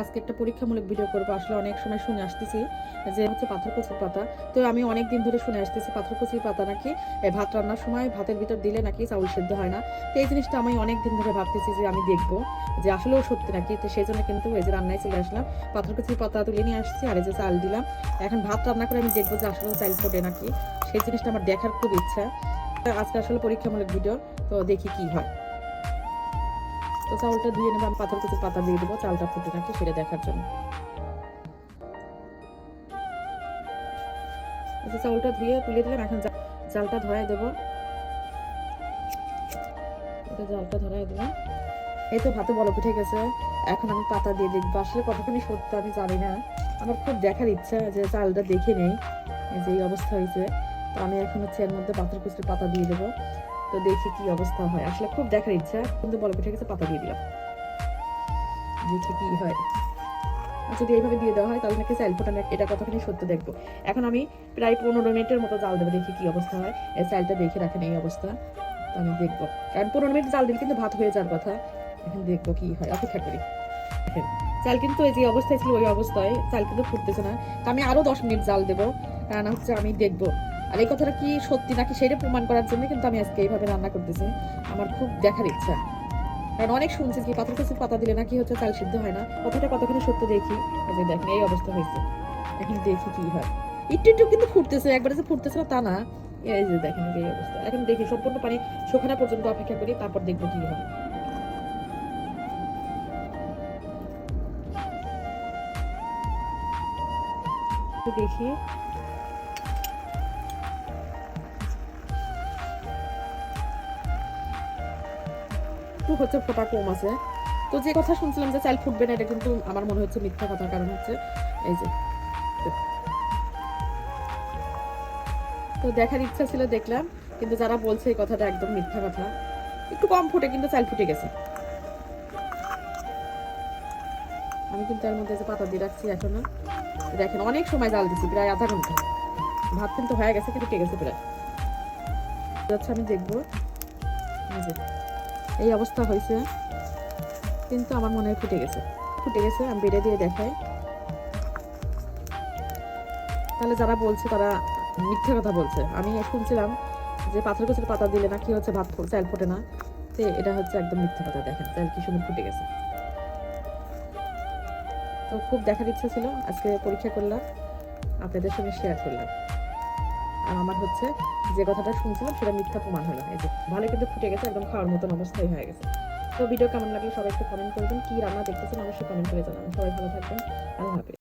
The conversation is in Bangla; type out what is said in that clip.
আজকে একটা পরীক্ষামূলক ভিডিও করব। আসলে অনেক সময় শুনে আসতেছি যে হচ্ছে পাথরকুচির পাতা। তো আমি অনেক দিন ধরে শুনে আসতেছি পাথরকুচির পাতা নাকি ভাত রান্নার সময় ভাতের ভিতর দিলে নাকি চাউল সেদ্ধ হয় না। তো এই জিনিসটা আমি অনেক দিন ধরে ভাবতেছি যে আমি দেখব যে আসলেও সত্যি নাকি। তো সেই জন্য কিন্তু এই যে রান্নায় চলে আসলাম, পাথরকুচির পাতা তুলে নিয়ে আসছি আর এই যে চাল দিলাম। এখন ভাত রান্না করে আমি দেখব যে আসলেও চাল ফোটে নাকি। সেই জিনিসটা আমার দেখার খুব ইচ্ছা। আজকে আসলে পরীক্ষামূলক ভিডিও তো দেখি কি হয়। তো চাউলটা ধুয়ে নেব, আমি পাথর কুচির পাতা দিয়ে দেবো, চালটা ফুটে নাকি সেটা দেখার জন্য। যে চাউলটা ধুয়ে তুলে দিলাম, এখন জালটা ধরায় দেবো। এটা জালটা ধরায় দিলাম। এই তো ভাতে বলক উঠে গেছে। এখন আমি পাতা দিয়ে দেখব। আসলে কতখানি সত্য আমি জানি না। আমার খুব দেখার ইচ্ছা যে চালটা দেখে নেই যে এই অবস্থা হয়েছে। তো আমি এখন হচ্ছে এর মধ্যে পাথর কুচির পাতা দিয়ে দেবো। তো দেখি কি অবস্থা হয়। আসলে খুব দেখার ইচ্ছা, কিন্তু বলক উঠে গেছে, পাতা দিয়ে দিলাম। দেখি কি হয়। যদি এইভাবে দিয়ে দেওয়া হয়, তাহলে নাকি চাইল ফোটানো এটা কতখানি সত্য দেখব। এখন আমি প্রায় পনেরো মিনিটের মতো জাল দেবো, দেখি কি অবস্থা হয়। চালটা দেখে রাখেন এই অবস্থা। তো আমি দেখব। কারণ পনেরো মিনিট জাল দিলে কিন্তু ভাত হয়ে যাওয়ার কথা। এখন দেখব কি হয়। অপেক্ষা করি। চাল কিন্তু এই যে অবস্থায় ছিল, ওই অবস্থায় চাল কিন্তু ফুটতেছে না। তো আমি আরও দশ মিনিট জাল দেবো। কারণ হচ্ছে আমি দেখব আর এই কথাটা কি সত্যি নাকি সেটা প্রমাণ করার জন্য কিন্তু আমি আজকে এইভাবে রান্না করতেছি? আমার খুব দেখার ইচ্ছা। কারণ অনেক শুনছি কি পাথর কাছে পাতা দিলে নাকি হচ্ছে চাল সিদ্ধ হয় না। কথাটা কতখানি সত্য দেখি? যে দেখেন, এই অবস্থা হয়েছে। এখন দেখি কি হয়। একটু একটু কিন্তু ফুটতেছে, একবারে যে ফুটতেছে না, তা না। এই যে দেখেন, এই অবস্থা। এখন দেখি, সম্পূর্ণ পানি শুকানো পর্যন্ত অপেক্ষা করি, তারপর দেখব কি হয়। দেখি। একটু হচ্ছে ফোটা কম আছে। তো যে কথা শুনছিলাম যে চাল ফুটবে না এটা কিন্তু আমার মনে হচ্ছে মিথ্যা কথা কারণ হচ্ছে, এই যে, তো দেখার ইচ্ছা ছিল দেখলাম, কিন্তু যারা বলছে এই কথাটা একদম মিথ্যা কথা, একটু কম ফুটে কিন্তু চাল ফুটে গেছে। আমি কিন্তু এর মধ্যে যে পাতা দিয়ে রাখছি এখনও, দেখেন অনেক সময় জাল দিছি, প্রায় আধা ঘণ্টা। ভাত কিন্তু হয়ে গেছে, কিন্তু টেকে গেছে প্রায়। যাচ্ছে আমি দেখব। এই অবস্থা হয়েছে। কিন্তু আমার মনে হয় ফুটে গেছে। ফুটে গেছে, আমি বেড়ে দিয়ে দেখাই। তাহলে যারা বলছে তারা মিথ্যে কথা বলছে। আমি শুনছিলাম যে পাথর কুচির পাতা দিলে না কি হচ্ছে ভাত চাল ফোটে না। তো এটা হচ্ছে একদম মিথ্যে কথা, দেখেন চাল কি সুন্দর ফুটে গেছে। তো খুব দেখার ইচ্ছা ছিল, আজকে পরীক্ষা করলাম, আপনাদের সঙ্গে শেয়ার করলাম। আর আমার হচ্ছে যে কথাটা শুনছিলাম সেটা মিথ্যা প্রমাণ হলো। এই যে ভালো কিন্তু ফুটে গেছে, একদম খাওয়ার মতন অবস্থায় হয়ে গেছে। তো ভিডিও কেমন লাগল সবাই একটু কমেন্ট করবেন, কী রান্না দেখতেছেন অবশ্যই কমেন্ট করে জানাবেন। সবাই ভালো থাকবেন, আল্লাহ হাফিজ।